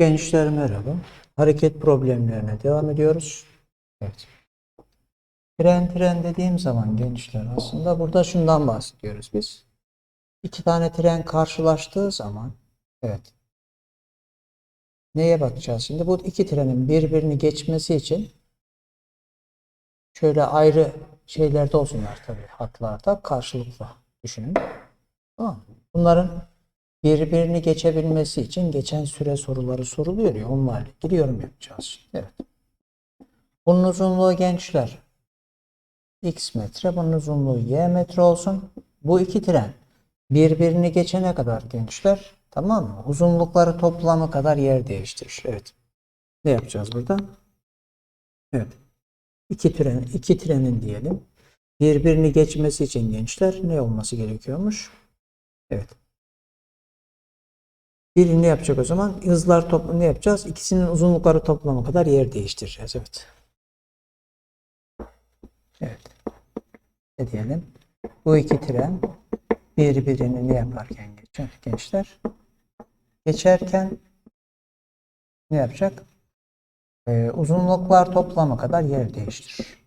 Gençler merhaba. Hareket problemlerine devam ediyoruz. Evet. Tren tren dediğim zaman gençler aslında burada şundan bahsediyoruz biz. İki tane tren karşılaştığı zaman evet. Neye bakacağız şimdi? Bu iki trenin birbirini geçmesi için şöyle ayrı şeylerde olsunlar tabii hatlarda karşılıklı düşünün. Tamam? Bunların birbirini geçebilmesi için geçen süre soruları soruluyor ya onlarla ilgili yapacağız. Evet. Bunun uzunluğu gençler x metre, bunun uzunluğu y metre olsun. Bu iki tren birbirini geçene kadar gençler tamam mı? Uzunlukları toplamı kadar yer değiştirir. Evet. Ne yapacağız burada? Evet. İki tren, iki trenin diyelim. Birbirini geçmesi için gençler ne olması gerekiyormuş? Evet. Birini yapacak o zaman. Hızlar toplamı ne yapacağız? İkisinin uzunlukları toplamı kadar yer değiştireceğiz. Evet. Evet. Ne diyelim? Bu iki tren birbirini ne yaparken geçer gençler? Geçerken ne yapacak? Ee, uzunluklar toplamı kadar yer değiştirir.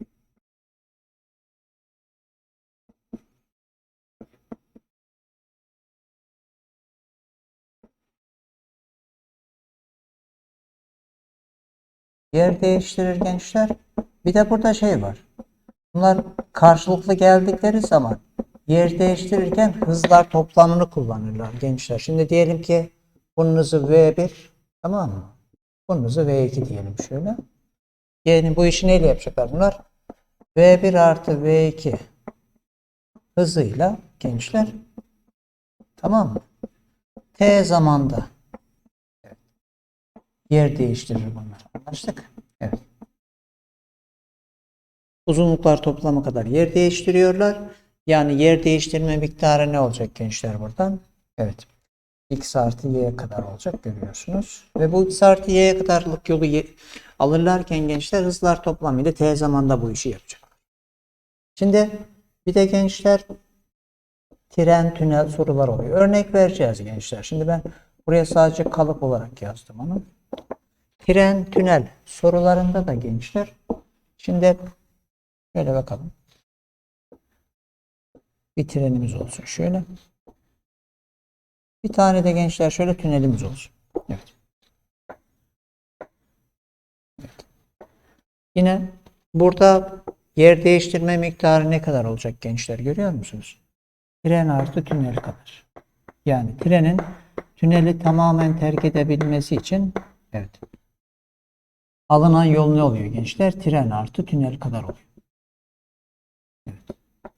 Yer değiştirir gençler. Bir de burada şey var. Bunlar karşılıklı geldikleri zaman yer değiştirirken hızlar toplamını kullanırlar gençler. Şimdi diyelim ki bunun hızı V1 tamam mı? Bunun hızı V2 diyelim şöyle. Yani bu işi neyle yapacaklar bunlar? V1 artı V2 hızıyla gençler tamam mı? T zamanda yer değiştirir bunlar. Anlaştık? Evet. Uzunluklar toplamı kadar yer değiştiriyorlar. Yani yer değiştirme miktarı ne olacak gençler buradan? Evet. X artı Y kadar olacak görüyorsunuz. Ve bu X artı Y'ye kadarlık yolu alırlarken gençler hızlar toplamıyla T zamanda bu işi yapacak. Şimdi bir de gençler tren tünel sorular oluyor. Örnek vereceğiz gençler. Şimdi ben buraya sadece kalıp olarak yazdım onu. Tren tünel sorularında da gençler. Şimdi şöyle bakalım. Bir trenimiz olsun şöyle. Bir tane de gençler şöyle tünelimiz olsun. Evet. Evet. Yine burada yer değiştirme miktarı ne kadar olacak gençler görüyor musunuz? Tren artı tünel kadar. Yani trenin tüneli tamamen terk edebilmesi için evet. Alınan yol ne oluyor gençler? Tren artı tünel kadar oluyor. Evet.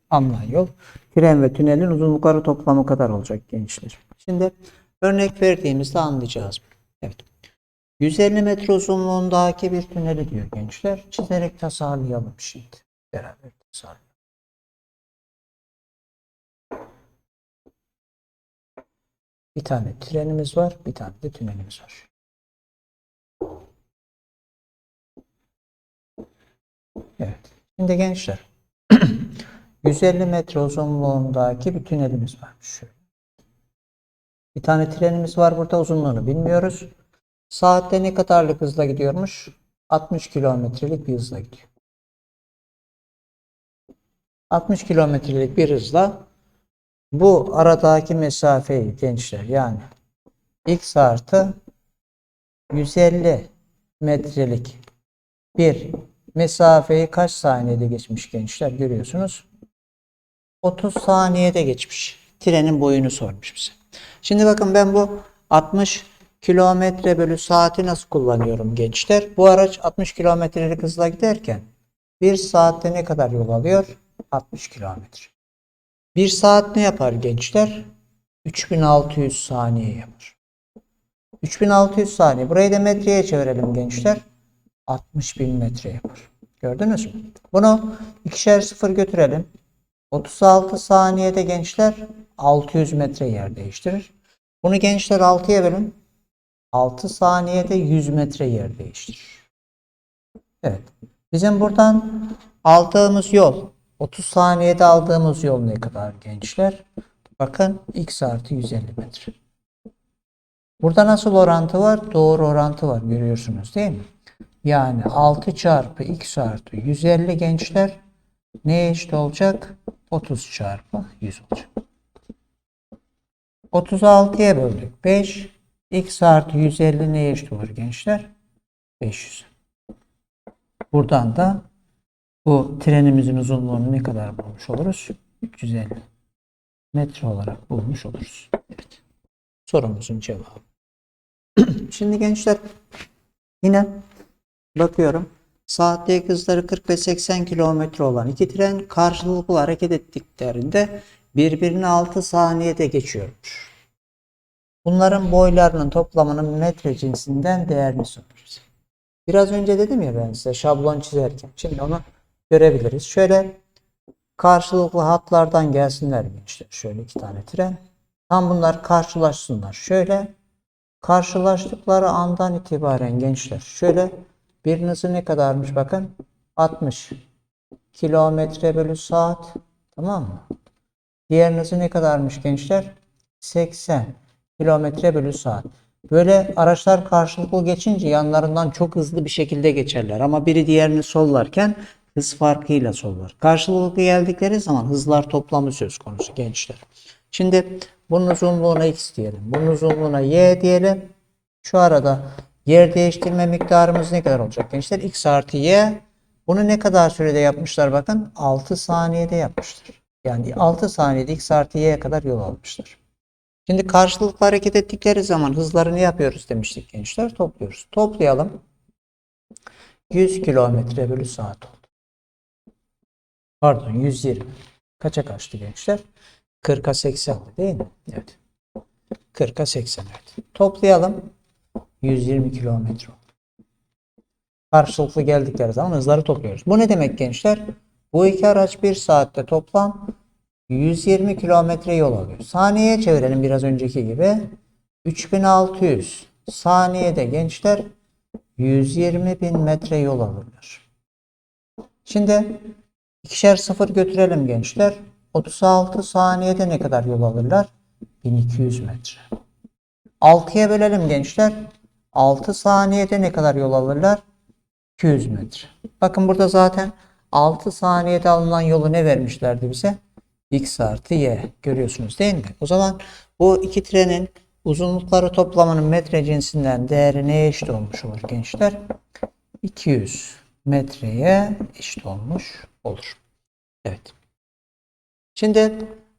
Alınan yol tren ve tünelin uzunlukları toplamı kadar olacak gençler. Şimdi örnek verdiğimizde anlayacağız. Evet. 150 metre uzunluğundaki bir tüneli diyor gençler. Çizerek tasarlayalım şimdi. Beraber tasarlayalım. Bir tane trenimiz var, bir tane de tünelimiz var. Evet. Şimdi gençler 150 metre uzunluğundaki bir tünelimiz varmış. Şöyle. Bir tane trenimiz var burada uzunluğunu bilmiyoruz. Saatte ne kadarlık hızla gidiyormuş? 60 kilometrelik bir hızla gidiyor. 60 kilometrelik bir hızla bu aradaki mesafeyi gençler yani x artı 150 metrelik bir mesafeyi kaç saniyede geçmiş gençler görüyorsunuz. 30 saniyede geçmiş. Trenin boyunu sormuş bize. Şimdi bakın ben bu 60 kilometre bölü saati nasıl kullanıyorum gençler? Bu araç 60 kilometrelik hızla giderken bir saatte ne kadar yol alıyor? 60 kilometre. Bir saat ne yapar gençler? 3600 saniye yapar. 3600 saniye. Burayı da metreye çevirelim gençler. 60 bin metre yapar. Gördünüz mü? Bunu ikişer sıfır götürelim. 36 saniyede gençler 600 metre yer değiştirir. Bunu gençler 6'ya bölün. 6 saniyede 100 metre yer değiştirir. Evet. Bizim buradan aldığımız yol 30 saniyede aldığımız yol ne kadar gençler? Bakın x artı 150 metre. Burada nasıl orantı var? Doğru orantı var görüyorsunuz değil mi? Yani 6 çarpı x artı 150 gençler neye eşit olacak? 30 çarpı 100 olacak. 36'ya böldük. 5 x artı 150 neye eşit olur gençler? 500. Buradan da bu trenimizin uzunluğunu ne kadar bulmuş oluruz? 350 metre olarak bulmuş oluruz. Evet. Sorumuzun cevabı. Şimdi gençler yine bakıyorum. Saatte hızları 40 ve 80 kilometre olan iki tren karşılıklı hareket ettiklerinde birbirini 6 saniyede geçiyormuş. Bunların boylarının toplamının metre cinsinden değerini soruyoruz. Biraz önce dedim ya ben size şablon çizerken. Şimdi onu görebiliriz. Şöyle karşılıklı hatlardan gelsinler gençler. Şöyle iki tane tren. Tam bunlar karşılaşsınlar. Şöyle karşılaştıkları andan itibaren gençler. Şöyle birinin hızı ne kadarmış bakın. 60 kilometre bölü saat. Tamam mı? Diğerinin hızı ne kadarmış gençler? 80 kilometre bölü saat. Böyle araçlar karşılıklı geçince yanlarından çok hızlı bir şekilde geçerler. Ama biri diğerini sollarken hız farkıyla sollar. Karşılıklı geldikleri zaman hızlar toplamı söz konusu gençler. Şimdi bunun uzunluğuna x diyelim. Bunun uzunluğuna y diyelim. Şu arada yer değiştirme miktarımız ne kadar olacak gençler? x artı y. Bunu ne kadar sürede yapmışlar bakın? 6 saniyede yapmışlar. Yani 6 saniyede x artı y'ye kadar yol almışlar. Şimdi karşılıklı hareket ettikleri zaman hızları ne yapıyoruz demiştik gençler? Topluyoruz. Toplayalım. 100 kilometre bölü saat oldu. Pardon 120. Kaça kaçtı gençler? 40'a 80 değil mi? Evet. 40'a 80 evet. Toplayalım. 120 kilometre. Karşılıklı geldikleri zaman hızları topluyoruz. Bu ne demek gençler? Bu iki araç bir saatte toplam 120 kilometre yol alıyor. Saniyeye çevirelim biraz önceki gibi. 3600 saniyede gençler 120 bin metre yol alırlar. Şimdi ikişer sıfır götürelim gençler. 36 saniyede ne kadar yol alırlar? 1200 metre. 6'ya bölelim gençler. 6 saniyede ne kadar yol alırlar? 200 metre. Bakın burada zaten 6 saniyede alınan yolu ne vermişlerdi bize? x artı y. Görüyorsunuz değil mi? O zaman bu iki trenin uzunlukları toplamının metre cinsinden değeri neye eşit olmuş olur gençler? 200 metreye eşit olmuş olur. Evet. Şimdi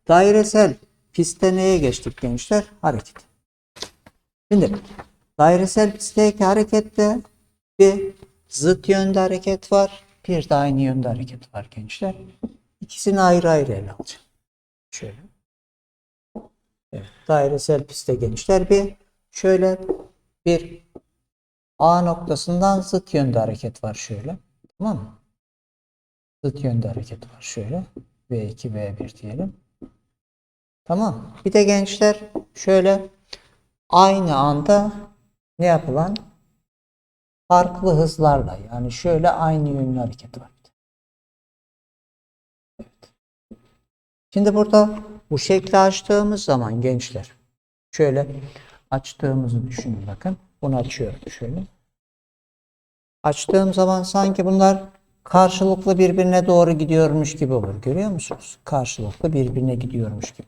dairesel pistte neye geçtik gençler? Hareket. Şimdi dairesel pistteki harekette bir zıt yönde hareket var. Bir de aynı yönde hareket var gençler. İkisini ayrı ayrı ele alacağım. Şöyle. Evet, dairesel pistte gençler bir şöyle bir A noktasından zıt yönde hareket var şöyle. Tamam mı? Zıt yönde hareket var şöyle. V2, V1 diyelim. Tamam. Bir de gençler şöyle aynı anda ne yapılan farklı hızlarla yani şöyle aynı yönlü hareket var. Evet. Şimdi burada bu şekli açtığımız zaman gençler şöyle açtığımızı düşünün bakın. Bunu açıyorum şöyle. Açtığım zaman sanki bunlar karşılıklı birbirine doğru gidiyormuş gibi olur. Görüyor musunuz? Karşılıklı birbirine gidiyormuş gibi.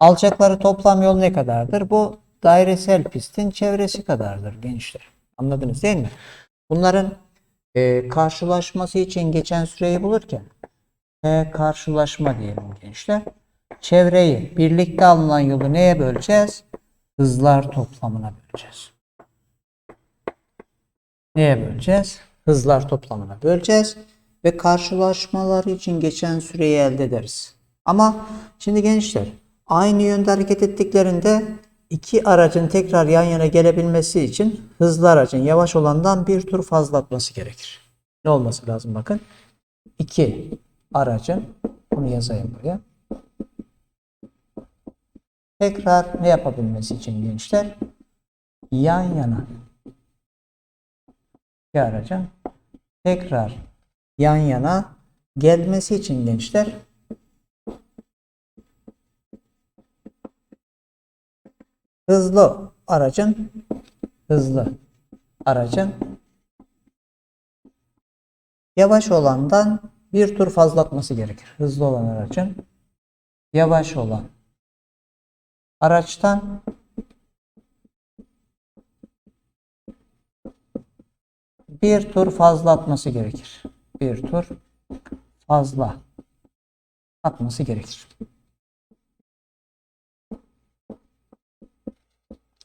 Alacakları toplam yol ne kadardır? Bu dairesel pistin çevresi kadardır gençler. Anladınız değil mi? Bunların e, karşılaşması için geçen süreyi bulurken e, karşılaşma diyelim gençler. Çevreyi birlikte alınan yolu neye böleceğiz? Hızlar toplamına böleceğiz. Neye böleceğiz? Hızlar toplamına böleceğiz ve karşılaşmaları için geçen süreyi elde ederiz. Ama şimdi gençler aynı yönde hareket ettiklerinde iki aracın tekrar yan yana gelebilmesi için hızlı aracın yavaş olandan bir tur fazla atması gerekir. Ne olması lazım bakın. İki aracın bunu yazayım buraya. Tekrar ne yapabilmesi için gençler? Yan yana iki aracın tekrar yan yana gelmesi için gençler hızlı aracın hızlı aracın yavaş olandan bir tur fazla atması gerekir. Hızlı olan aracın yavaş olan araçtan bir tur fazla atması gerekir. Bir tur fazla atması gerekir.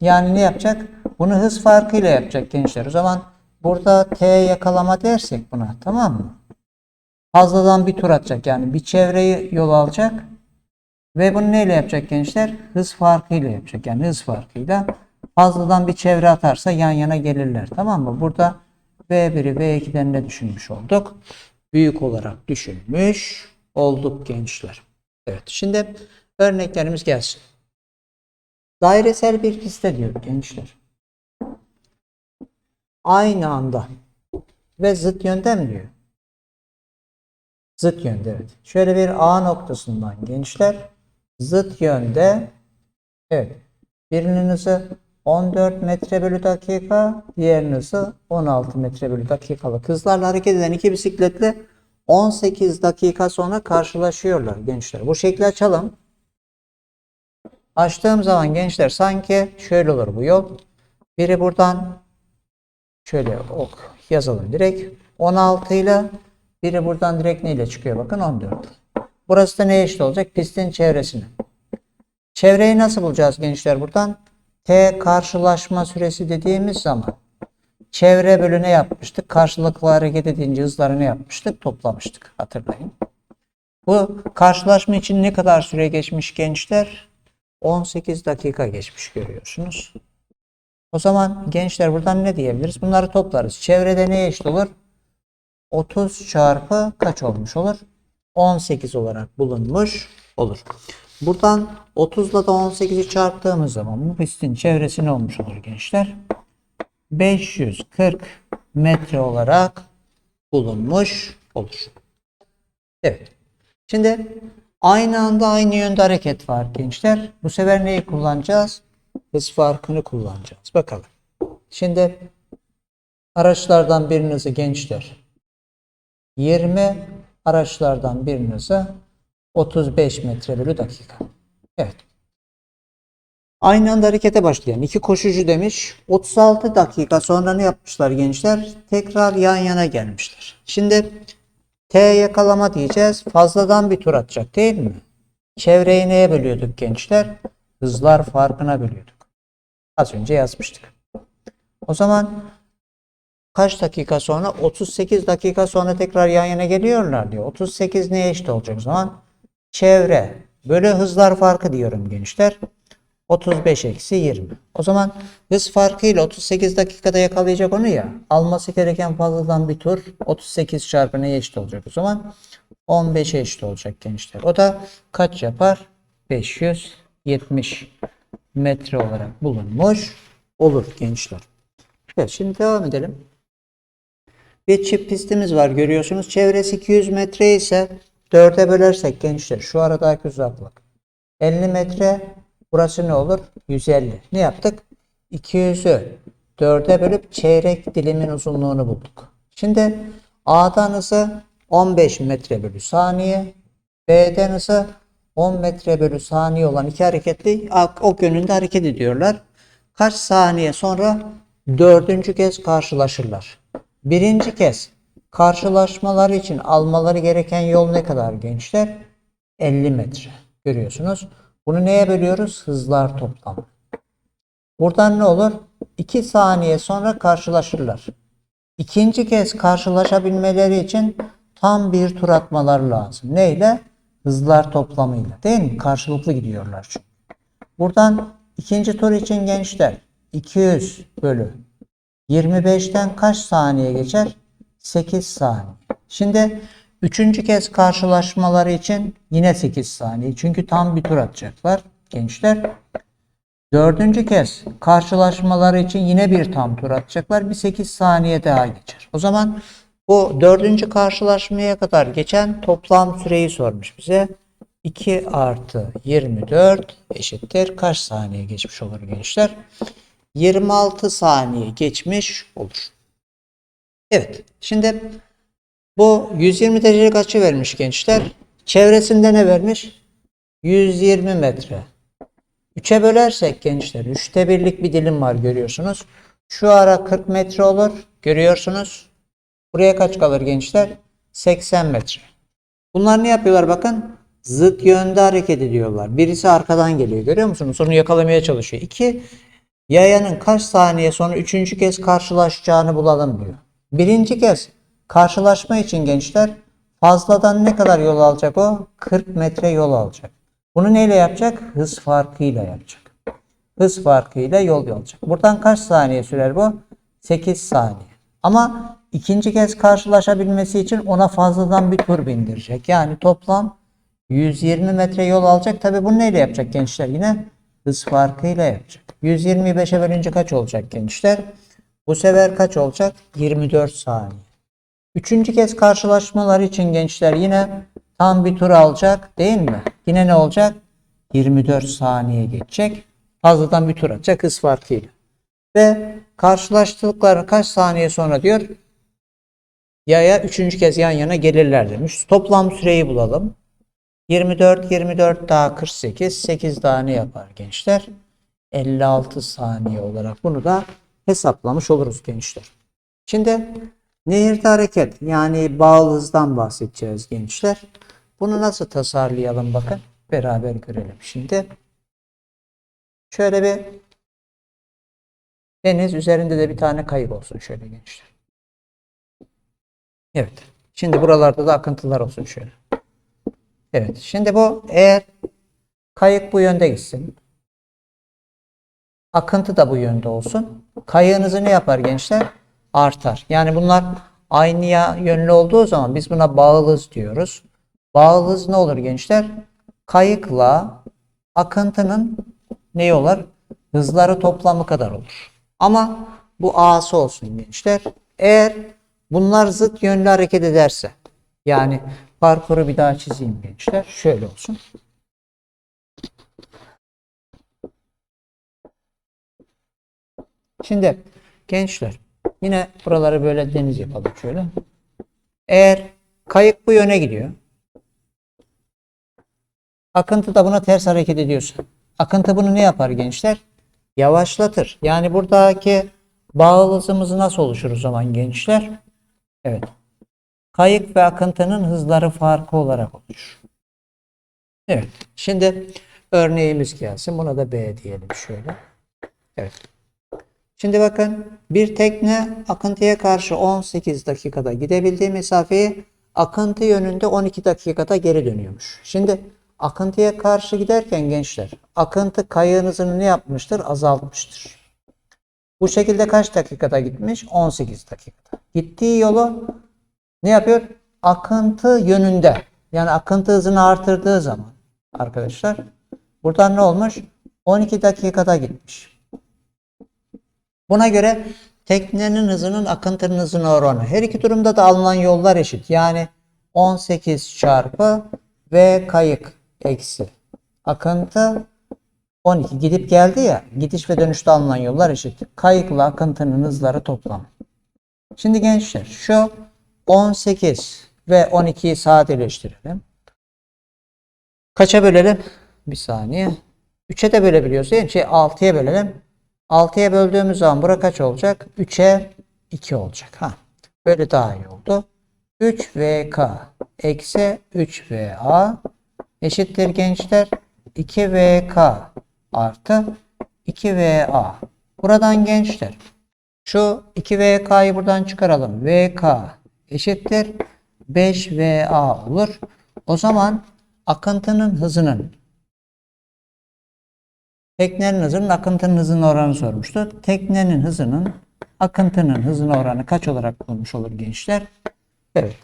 Yani ne yapacak? Bunu hız farkıyla yapacak gençler. O zaman burada T yakalama dersek buna tamam mı? Fazladan bir tur atacak yani bir çevreyi yol alacak. Ve bunu neyle yapacak gençler? Hız farkıyla yapacak. Yani hız farkıyla fazladan bir çevre atarsa yan yana gelirler. Tamam mı? Burada V1'i V2'den ne düşünmüş olduk? Büyük olarak düşünmüş olduk gençler. Evet. Şimdi örneklerimiz gelsin. Dairesel bir pistte diyor gençler. Aynı anda ve zıt yönde mi diyor? Zıt yönde evet. Şöyle bir A noktasından gençler zıt yönde evet birinin hızı 14 metre bölü dakika diğerinin hızı 16 metre bölü dakikalık hızlarla hareket eden iki bisikletle 18 dakika sonra karşılaşıyorlar gençler. Bu şekli açalım. Açtığım zaman gençler sanki şöyle olur bu yol. Biri buradan şöyle ok yazalım direkt 16 ile biri buradan direkt neyle çıkıyor bakın 14. Burası da neye eşit olacak? Pistin çevresine. Çevreyi nasıl bulacağız gençler buradan? T karşılaşma süresi dediğimiz zaman çevre bölü ne yapmıştık? Karşılıklı hareket edince hızları ne yapmıştık? Toplamıştık. Hatırlayın. Bu karşılaşma için ne kadar süre geçmiş gençler? 18 dakika geçmiş görüyorsunuz. O zaman gençler buradan ne diyebiliriz? Bunları toplarız. Çevrede neye eşit olur? 30 çarpı kaç olmuş olur? 18 olarak bulunmuş olur. Buradan 30 ile de 18'i çarptığımız zaman bu pistin çevresi ne olmuş olur gençler? 540 metre olarak bulunmuş olur. Evet. Şimdi aynı anda aynı yönde hareket var gençler. Bu sefer neyi kullanacağız? Hız farkını kullanacağız. Bakalım. Şimdi araçlardan birinizi gençler 20 araçlardan birinizi 35 metre bölü dakika. Evet. Aynı anda harekete başlayan iki koşucu demiş. 36 dakika sonra ne yapmışlar gençler? Tekrar yan yana gelmişler. Şimdi T yakalama diyeceğiz. Fazladan bir tur atacak değil mi? Çevreyi neye bölüyorduk gençler? Hızlar farkına bölüyorduk. Az önce yazmıştık. O zaman kaç dakika sonra? 38 dakika sonra tekrar yan yana geliyorlar diyor. 38 neye eşit olacak o zaman? Çevre bölü hızlar farkı diyorum gençler. 35 eksi 20. O zaman hız farkıyla 38 dakikada yakalayacak onu ya. Alması gereken fazladan bir tur 38 çarpı neye eşit olacak o zaman? 15'e eşit olacak gençler. O da kaç yapar? 570 metre olarak bulunmuş olur gençler. Evet şimdi devam edelim. Bir çift pistimiz var görüyorsunuz. Çevresi 200 metre ise 4'e bölersek gençler şu aradaki uzaklık 50 metre burası ne olur? 150. Ne yaptık? 200'ü 4'e bölüp çeyrek dilimin uzunluğunu bulduk. Şimdi A'dan hızı 15 metre bölü saniye B'den hızı 10 metre bölü saniye olan iki hareketli ok yönünde hareket ediyorlar. Kaç saniye sonra dördüncü kez karşılaşırlar. Birinci kez karşılaşmaları için almaları gereken yol ne kadar gençler? 50 metre. Görüyorsunuz. Bunu neye bölüyoruz? Hızlar toplamı. Buradan ne olur? 2 saniye sonra karşılaşırlar. İkinci kez karşılaşabilmeleri için tam bir tur atmaları lazım. Neyle? Hızlar toplamıyla. Değil mi? Karşılıklı gidiyorlar çünkü. Buradan ikinci tur için gençler 200 bölü 25'ten kaç saniye geçer? 8 saniye. Şimdi üçüncü kez karşılaşmaları için yine 8 saniye. Çünkü tam bir tur atacaklar gençler. Dördüncü kez karşılaşmaları için yine bir tam tur atacaklar. Bir 8 saniye daha geçer. O zaman bu dördüncü karşılaşmaya kadar geçen toplam süreyi sormuş bize. 2 artı 24 eşittir. Kaç saniye geçmiş olur gençler? 26 saniye geçmiş olur. Evet. Şimdi bu 120 derecelik açı vermiş gençler. Çevresinde ne vermiş? 120 metre. 3'e bölersek gençler 3'te birlik bir dilim var görüyorsunuz. Şu ara 40 metre olur. Görüyorsunuz. Buraya kaç kalır gençler? 80 metre. Bunlar ne yapıyorlar bakın? Zıt yönde hareket ediyorlar. Birisi arkadan geliyor. Görüyor musunuz? Onu yakalamaya çalışıyor. İki, yayanın kaç saniye sonra üçüncü kez karşılaşacağını bulalım diyor. Birinci kez karşılaşma için gençler fazladan ne kadar yol alacak o? 40 metre yol alacak. Bunu neyle yapacak? Hız farkıyla yapacak. Hız farkıyla yol alacak. Buradan kaç saniye sürer bu? 8 saniye. Ama ikinci kez karşılaşabilmesi için ona fazladan bir tur bindirecek. Yani toplam 120 metre yol alacak. Tabi bunu neyle yapacak gençler? Yine hız farkıyla yapacak. 125'e bölünce kaç olacak gençler? Bu sefer kaç olacak? 24 saniye. Üçüncü kez karşılaşmalar için gençler yine tam bir tur alacak değil mi? Yine ne olacak? 24 saniye geçecek. Fazladan bir tur atacak hız farkıyla. Ve karşılaştıkları kaç saniye sonra diyor yaya üçüncü kez yan yana gelirler demiş. Toplam süreyi bulalım. 24, 24 daha 48, 8 daha ne yapar gençler? 56 saniye olarak bunu da hesaplamış oluruz gençler. Şimdi nehirde hareket yani bağlı hızdan bahsedeceğiz gençler. Bunu nasıl tasarlayalım bakın. Beraber görelim şimdi. Şöyle bir deniz üzerinde de bir tane kayık olsun şöyle gençler. Evet. Şimdi buralarda da akıntılar olsun şöyle. Evet. Şimdi bu eğer kayık bu yönde gitsin. Akıntı da bu yönde olsun. Kayığınızı ne yapar gençler? Artar. Yani bunlar aynı ya- yönlü olduğu zaman biz buna bağlı hız diyoruz. Bağlı hız ne olur gençler? Kayıkla akıntının ne olur? Hızları toplamı kadar olur. Ama bu A'sı olsun gençler. Eğer bunlar zıt yönlü hareket ederse yani parkuru bir daha çizeyim gençler. Şöyle olsun. Şimdi gençler yine buraları böyle deniz yapalım şöyle. Eğer kayık bu yöne gidiyor. Akıntı da buna ters hareket ediyorsa. Akıntı bunu ne yapar gençler? Yavaşlatır. Yani buradaki bağlı hızımız nasıl oluşur o zaman gençler? Evet. Kayık ve akıntının hızları farkı olarak oluşur. Evet. Şimdi örneğimiz gelsin. Buna da B diyelim şöyle. Evet. Şimdi bakın bir tekne akıntıya karşı 18 dakikada gidebildiği mesafeyi akıntı yönünde 12 dakikada geri dönüyormuş. Şimdi akıntıya karşı giderken gençler akıntı kayığın hızını ne yapmıştır? Azaltmıştır. Bu şekilde kaç dakikada gitmiş? 18 dakikada. Gittiği yolu ne yapıyor? Akıntı yönünde. Yani akıntı hızını artırdığı zaman arkadaşlar buradan ne olmuş? 12 dakikada gitmiş. Buna göre teknenin hızının akıntının hızına oranı. Her iki durumda da alınan yollar eşit. Yani 18 çarpı V kayık eksi akıntı 12 gidip geldi ya gidiş ve dönüşte alınan yollar eşit. Kayıkla akıntının hızları toplam. Şimdi gençler şu 18 ve 12'yi sadeleştirelim. Kaça bölelim? Bir saniye. 3'e de bölebiliyoruz mi? Şey 6'ya bölelim. 6'ya böldüğümüz zaman bura kaç olacak? 3'e 2 olacak. Ha. Böyle daha iyi oldu. 3VK eksi 3VA eşittir gençler 2VK artı 2VA. Buradan gençler şu 2VK'yı buradan çıkaralım. VK eşittir 5VA olur. O zaman akıntının hızının teknenin hızının akıntının hızının oranı sormuştu. Teknenin hızının akıntının hızına oranı kaç olarak bulunmuş olur gençler? Evet.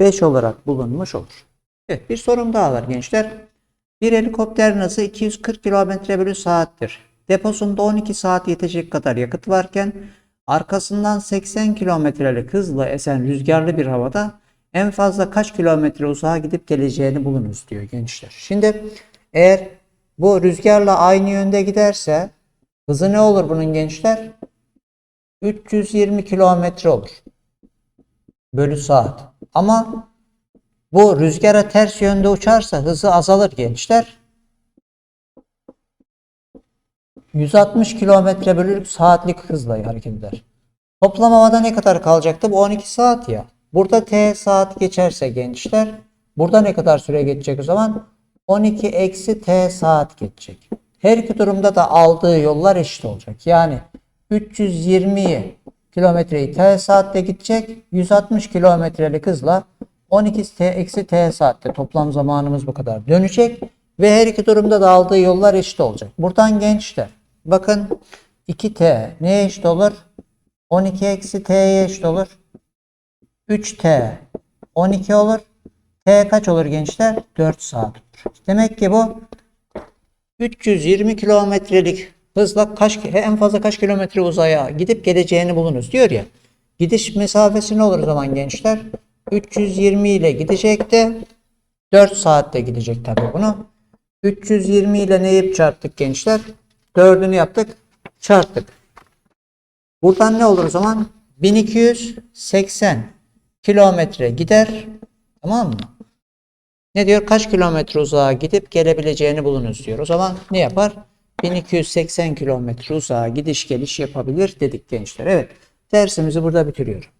5 olarak bulunmuş olur. Evet bir sorum daha var gençler. Bir helikopterin hızı 240 km bölü saattir. Deposunda 12 saat yetecek kadar yakıt varken arkasından 80 kilometrelik hızla esen rüzgarlı bir havada en fazla kaç kilometre uzağa gidip geleceğini bulunuz diyor gençler. Şimdi eğer bu rüzgarla aynı yönde giderse Hızı ne olur bunun gençler? 320 kilometre olur. Bölü saat. Ama bu rüzgara ters yönde uçarsa hızı azalır gençler. 160 kilometre bölü saatlik hızla hareket eder. Toplam havada ne kadar kalacaktı? Bu 12 saat ya. Burada t saat geçerse gençler, burada ne kadar süre geçecek o zaman? 12 eksi t saat geçecek. Her iki durumda da aldığı yollar eşit olacak. Yani 320 kilometreyi t saatte gidecek, 160 kilometrelik hızla 12 t eksi t saatte toplam zamanımız bu kadar dönecek ve her iki durumda da aldığı yollar eşit olacak. Buradan gençler bakın 2t neye eşit olur? 12 eksi t'ye eşit olur. 3t 12 olur. T kaç olur gençler? 4 saat. Demek ki bu 320 kilometrelik hızla kaç en fazla kaç kilometre uzaya gidip geleceğini bulunuz diyor ya. Gidiş mesafesi ne olur o zaman gençler? 320 ile gidecek de 4 saatte gidecek tabii bunu. 320 ile neyi çarptık gençler? 4'ünü yaptık, çarptık. Buradan ne olur o zaman? 1280 kilometre gider. Tamam mı? Ne diyor? Kaç kilometre uzağa gidip gelebileceğini bulunuz diyor. O zaman ne yapar? 1280 kilometre uzağa gidiş geliş yapabilir dedik gençler. Evet. Dersimizi burada bitiriyorum.